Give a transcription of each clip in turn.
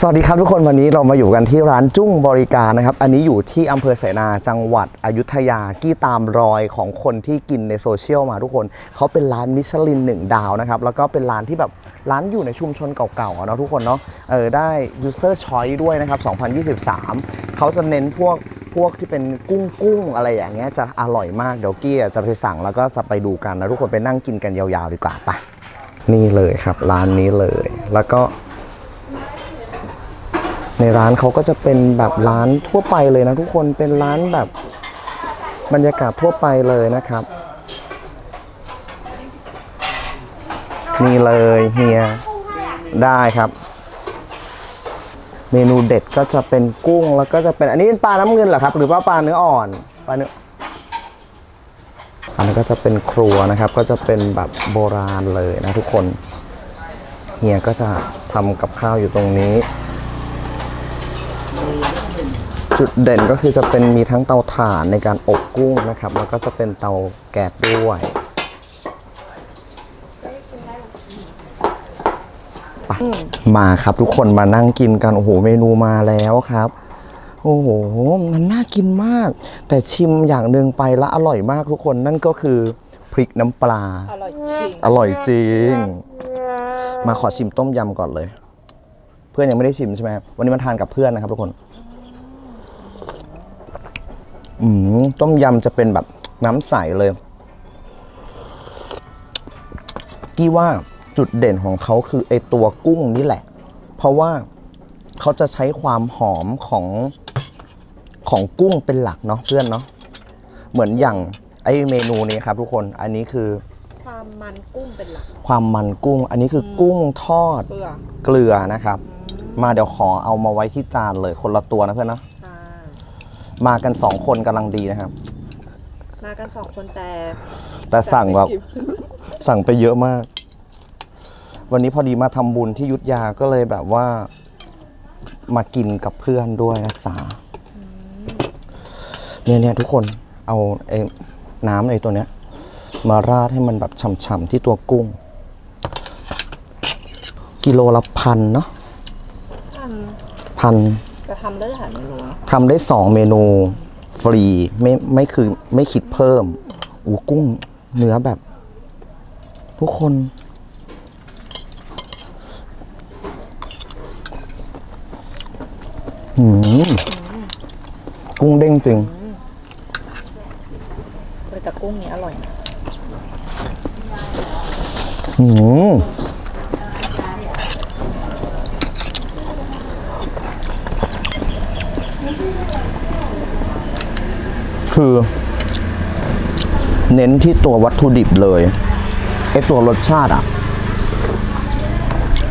สวัสดีครับทุกคนวันนี้เรามาอยู่กันที่ร้านจุ้งบริการนะครับ อันนี้อยู่ที่อำเภอเสนาจังหวัดอยุธยากี้ตามรอยของคนที่กินในโซเชียลมาทุกคนเขาเป็นร้านมิชลินหนึ่งดาวนะครับ แล้วก็เป็นร้านที่แบบร้านอยู่ในชุมชนเก่าๆเนาะทุกคนเนาะเออได้ user choice ด้วยนะครับ 2023 เขาจะเน้นพวกพวกที่เป็นกุ้งกุ้งอะไรอย่างเงี้ยจะอร่อยมากเดี๋ยวกี้จะไปสั่งแล้วก็จะไปดูกันนะทุกคนไปนั่งกินกันยาวๆดีกว่าไปนี่เลยครับร้านนี้เลยแล้วก็ ในร้านเขาก็จะเป็นแบบร้านทั่วไปเลยนะทุกคนเป็นร้านแบบบรรยากาศทั่วไปเลยนะครับ นี่เลยเฮียได้ครับ เมนูเด็ดก็จะเป็นกุ้งแล้วก็จะเป็นอันนี้เป็นปลาน้ำเงินเหรอครับ หรือว่าปลาเนื้ออ่อนปลาเนื้ออันนี้นก็จะเป็นครัวนะครับ ก็จะเป็นแบบโบราณเลยนะทุกคนเฮียก็จะทำกับข้าวอยู่ตรงนี้ จุดเด่นก็คือจะเป็นมีทั้งเตาถ่านในการอบกุ้งนะครับ แล้วก็จะเป็นเตาแก๊สด้วยไปมาครับทุกคนมานั่งกินกัน โอ้โห เมนูมาแล้วครับ โอ้โห มันน่ากินมาก แต่ชิมอย่างหนึ่งไปแล้วอร่อยมากทุกคนนั่นก็คือพริกน้ำปลา อร่อยจริง อร่อยจริง มาขอชิมต้มยำก่อนเลย เพื่อนยังไม่ได้ชิมใช่ไหมวันนี้มาทานกับเพื่อนนะครับทุกคน อืมต้มยำจะเป็นแบบน้ำใสเลย กี้ว่าจุดเด่นของเขาคือไอตัวกุ้งนี่แหละ เพราะว่าเขาจะใช้ความหอมของของกุ้งเป็นหลักเนาะเพื่อนเนาะเหมือนอย่างไอเมนูนี้ครับทุกคนอันนี้คือความมันกุ้งเป็นหลัก ความมันกุ้ง อันนี้คืออกุ้งทอดเกลือเกลือนะครับ มาเดี๋ยวขอเอามาไว้ที่จานเลยคนละตัวนะเพื่อนนะอ่า มากันสองคนกำลังดีนะครับ มากันสองคนแต่แต่สั่งแบบไม่อิ่มสั่งไปเยอะมาก วันนี้พอดีมาทำบุญที่ยุทธยาก็เลยแบบว่า มากินกับเพื่อนด้วยนะจ๊ะเนี่ยเนี่ยทุกคนเอาไอ้น้ำไอ้ตัวเนี้ย มาราดให้มันแบบฉ่ำๆที่ตัวกุ้ง กิโลละพันเนาะทพันำ จะทำได้หลายเมนูนะทำได้สองเมนูฟรีไม่ไม่คือไม่คิดเพิ่มอูกุ้งเนื้อแบบ ทุกคน หืม กุ้งเด้งจริงเออแต่กุ้งนี้อร่อยนะหืม คือ เน้นที่ตัววัตถุดิบเลยไอตัวรสชาติอะ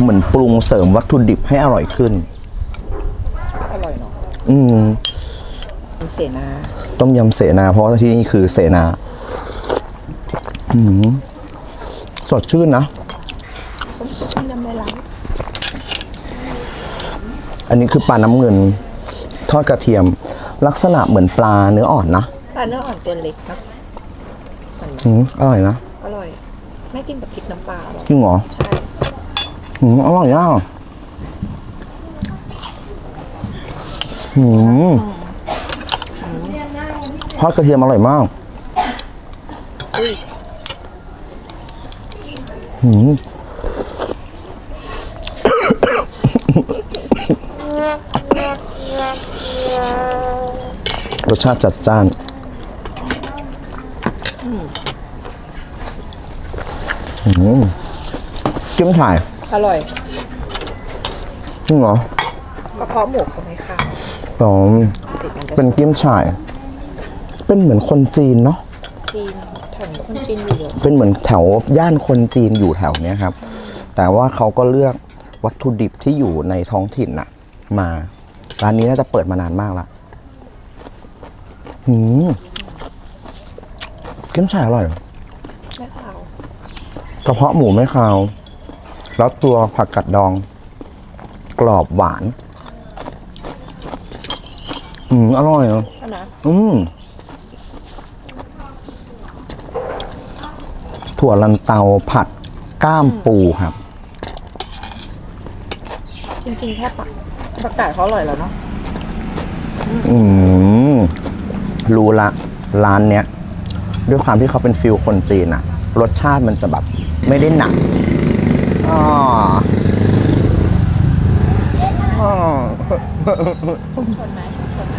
เหมือนปรุงเสริมวัตถุดิบให้อร่อยขึ้น อร่อยเนาะอืมเป็นเสนาต้มยำเสนา เพราะว่าที่นี่คือเสนา อืมสดชื่นนะต้มยำในร้านอันนี้คือปลาน้ำเงิน ทอดกระเทียม ลักษณะเหมือนปลาเนื้ออ่อนนะปลาเนื้ออ่อนตัวเล็กนะมันอืมอร่อยนะอร่อยไม่กินกับพริกน้ำปลาอร่อยจริงเหรอใช่อืมอร่อยอะอืมทอดกระเทียมอร่อยมากอุ้ยอืม สชาติจัดจ้าน อืมจิ้มฉ่าย อร่อยจริงเหรอ กระเพาะหมูเขาไม่ข้าวอ๋อ ติดมันจะเป็นกิ้มฉ่าย เป็นเหมือนคนจีนเนาะ จีนแถวนี้คนจีนอยู่เยอะเป็นเหมือนแถวย่านคนจีนอยู่แถวเนี้ยครับ แต่ว่าเขาก็เลือกวัตถุดิบที่อยู่ในท้องถิ่นน่ะ มา ร้านนี้น่าจะเปิดมานานมากละ หืมกิ้มฉ่ายอร่อยแม่ข้าวกระเพาะหมูไม่คาว แล้วตัวผักกัดดอง กรอบหวาน อืม อร่อยอะใช่ไหมอืม ถั่วลันเตาผัดก้ามปูครับ จริงๆแค่ปักประกาศเขาอร่อยแล้วเนาะ อืม รู้ละร้านเนี้ยด้วยความที่เขาเป็นฟิลคนจีนอะรสชาติมันจะแบบไม่ได้หนักอ๋ออ๋อชุมชนไหมชุมชนไหม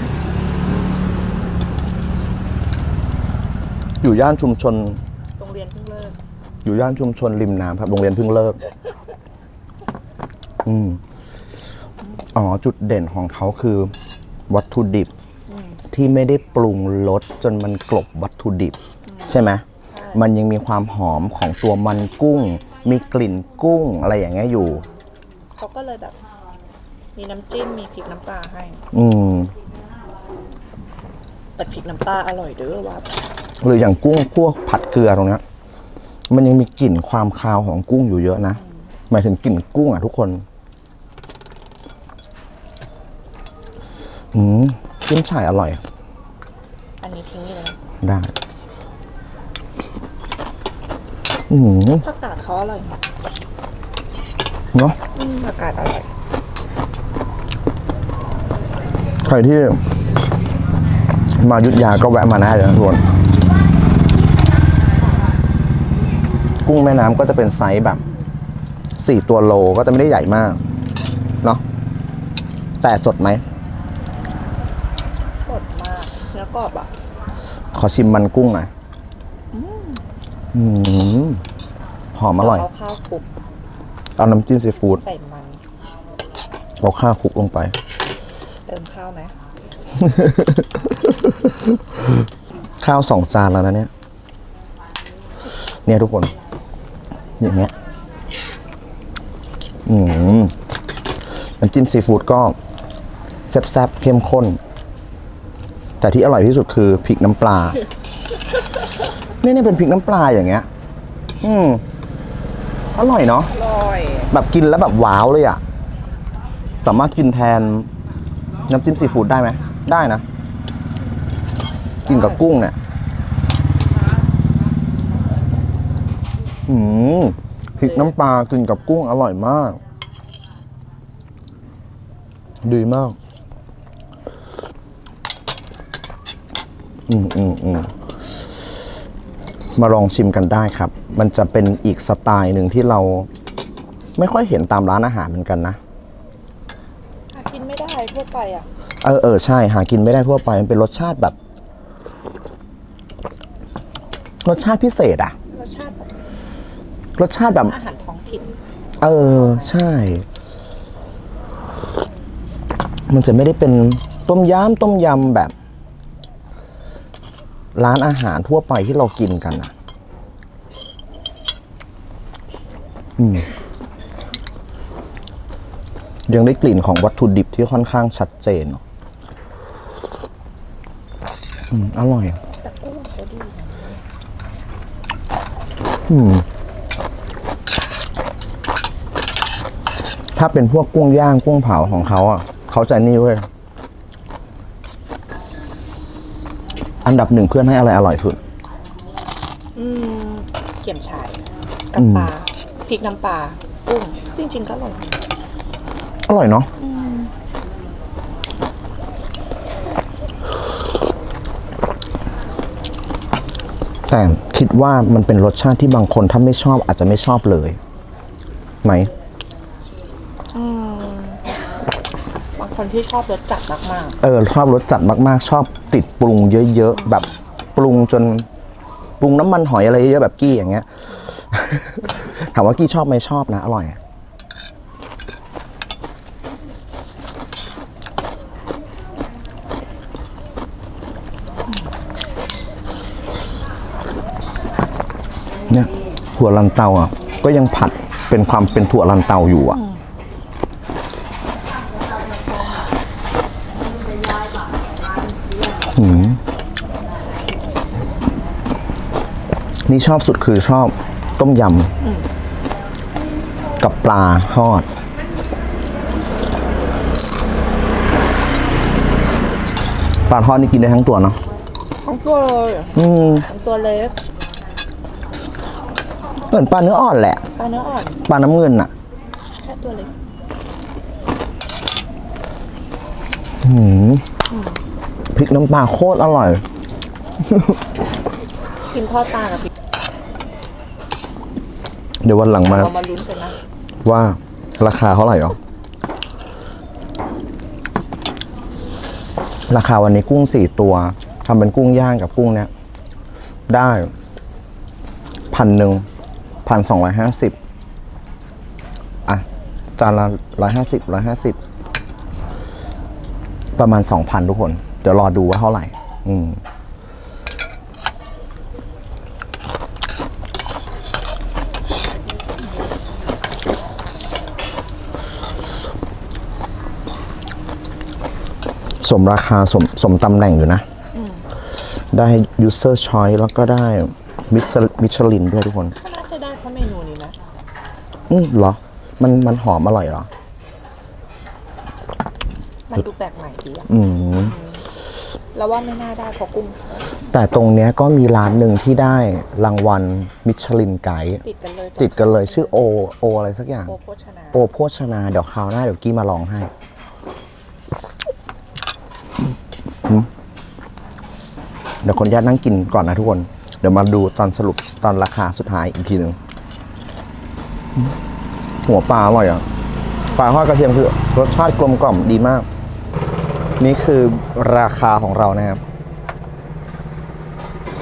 อยู่ย่านชุมชน โรงเรียนเพิ่งเลิก อยู่ย่านชุมชนริมน้ำครับ โรงเรียนเพิ่งเลิก อืม อ๋อ จุดเด่นของเขาคือ วัตถุดิบ ที่ไม่ได้ปรุงรสจนมันกลบวัตถุดิบ ใช่ไหมมันยังมีความหอมของตัวมันกุ้ง มีกลิ่นกุ้งอะไรอย่างเงี้ยอยู่ เขาก็เลยแบบ มีน้ำจิ้ม มีพริกน้ำปลาให้ อืมแต่พริกน้ำปลาอร่อยเด้อว่าหรืออย่างกุ้งพวกผัดเกลือตรงเนี้ยมันยังมีกลิ่นความคาวของกุ้งอยู่เยอะนะหมายถึงกลิ่นกุ้งอะทุกคน อืม จิ้มฉ่ายอร่อย อันนี้ทิ้งนี่เลยได้ อืมผักกาดเขาอร่อยมากเนาะอืมผักกาดอร่อย ใครที่ มายุทธยาก็แวะมาได้เลยนะทุกคนกุ้งแม่น้ำก็จะเป็นไซส์แบบสี่ตัวโลก็จะไม่ได้ใหญ่มาก เนาะแต่สดไหม สดมา กเนื้อกรอบอะ ขอชิมมันกุ้งหน่อยอืมหอมอร่อย เอาข้าวคลุกเอาน้ำจิ้มซีฟู้ดใส่มัน เอาข้าวคลุกลงไป เติมข้าวไหม ข้าวสองจานแล้วนะเนี่ย เนี่ยทุกคน อย่างเงี้ย อืมน้ำจิ้มซีฟู้ดก็แซ่บๆเข้มข้น แต่ที่อร่อยที่สุดคือพริกน้ำปลาเนี่ยเนี่ยเป็นพริกน้ำปลาอย่างเงี้ย อืมอร่อยเนาะอร่อย แบบกินแล้วแบบว้าวเลยอะ่ะสามารถกินแทนน้ำจิ้มซีฟู้ดได้ไหมได้นะ กินกับกุ้งเนี่ยอืมพริกน้ำปลากินกับกุ้งอร่อยมาก ดีมาก อืมอืมอืมมาลองชิมกันได้ครับ มันจะเป็นอีกสไตล์หนึ่งที่เราไม่ค่อยเห็นตามร้านอาหารเหมือนกันนะ หากินไม่ได้ทั่วไปอะ เออเออใช่ หากินไม่ได้ทั่วไป มันเป็นรสชาติแบบ รสชาติพิเศษอะรสชาติแบบรสชาติแบบ อาหารท้องถิ่นเออ ใช่ มันจะไม่ได้เป็นต้มยำต้มยำแบบ ร้านอาหารทั่วไปที่เรากินกันอะ อืมยังได้กลิ่นของวัตถุดิบที่ค่อนข้างชัดเจนอืมอร่อยแต่กุ้งเขาดีนะถ้าเป็นพวกกุ้งย่างกุ้งเผาของเขาอะ เขาจะนี่เว้ย อันดับหนึ่งเพื่อนให้อะไรอร่อยสุด อืมเกี่ยมฉายกับปลาพริกน้ำปลากุ้งจริงๆก็อร่อยอร่อยเนาะแต่คิดว่ามันเป็นรสชาติที่บางคนถ้าไม่ชอบอาจจะไม่ชอบเลย ไหม บาง คนที่ชอบรสจัดมากเออชอบรสจัดมากๆ ชอบติดปรุงเยอะๆแบบปรุงจนปรุงน้ำมันหอยอะไรเยอะๆแบบกี้อย่างเงี้ย ถามว่ากี้ชอบไหมชอบนะ อร่อยเนี่ยถั่วลันเตาอะก็ยังผัดเป็นความเป็นถั่วลันเตาอยู่อะ นี่ชอบสุดคือชอบต้มยำกับปลาทอด ปลาทอดนี่กินได้ทั้งตัวเนาะๆทั้งตัวเลยอืมทั้งตัวเล็กเหมือนปลาเนื้ออ่อนแหละ ปลาเนื้ออ่อน ปลาน้ำเงินอะแค่ตัวเล็กหืมพริกน้ำปลาโคตรอร่อย กินทอดตากับพริกเดี๋ยววันหลังมา เรามาลุ้นกันนะ ว่าราคาเท่าไหร่หรอ ราคาวันนี้กุ้งสี่ตัวทำเป็นกุ้งย่างกับกุ้งเนี้ยได้พันหนึ่งพันสองร้อยห้าสิบอะจานละร้อยห้าสิบร้อยห้าสิบประมาณสองพันทุกคน เดี๋ยวรอดูว่าเท่าไหร่ อืม มราคาสมสมตำแหน่งอยู่นะ ได้ user choice แล้วก็ได้มิชลินด้วยทุกคนก็น่าจะได้เพราะเมนูนี้นะ อืมเหรอ มันมันหอมอร่อยเหรอ มันดูแปลกใหม่ดีอะอืมเราว่าไม่น่าได้เพราะกุ้ง แต่ตรงเนี้ยก็มีร้านหนึ่งที่ได้รางวัลมิชลินไกด์ติดกันเลยติดกันเลยชื่อโอโออะไรสักอย่าง โอโภชนา โอโภชนา เดี๋ยวคราวหน้าเดี๋ยวกี้มาลองให้อืม เดี๋ยวคนญาตนั่งกินก่อนนะทุกคน เดี๋ยวมาดูตอนสรุปตอนราคาสุดท้ายอีกทีหนึ่งหัวปลาอร่อยอะปลาทอดกระเทียมคือรสชาติกลมกล่อมดีมาก นี่คือราคาของเรานะครับ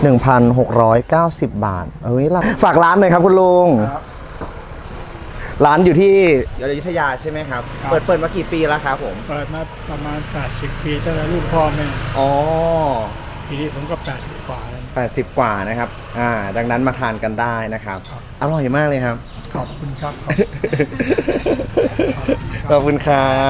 1,690 บาท เอ้ยราฝากร้านหน่อยครับคุณลุง ร้านอยู่ที่อยุธยาใช่ไหมครับ ครับ เปิดเปิดมากี่ปีแล้วครับผม เปิดมาประมาณ 80 ปีตั้งแต่รุ่นพ่อแม่อ๋อ ทีนี้ผมก็ 80 กว่าแล้ว 80 กว่านะครับ อ่า ดังนั้นมาทานกันได้นะครับอร่อยมากเลยครับ ขอบคุณครับขอบคุณครับ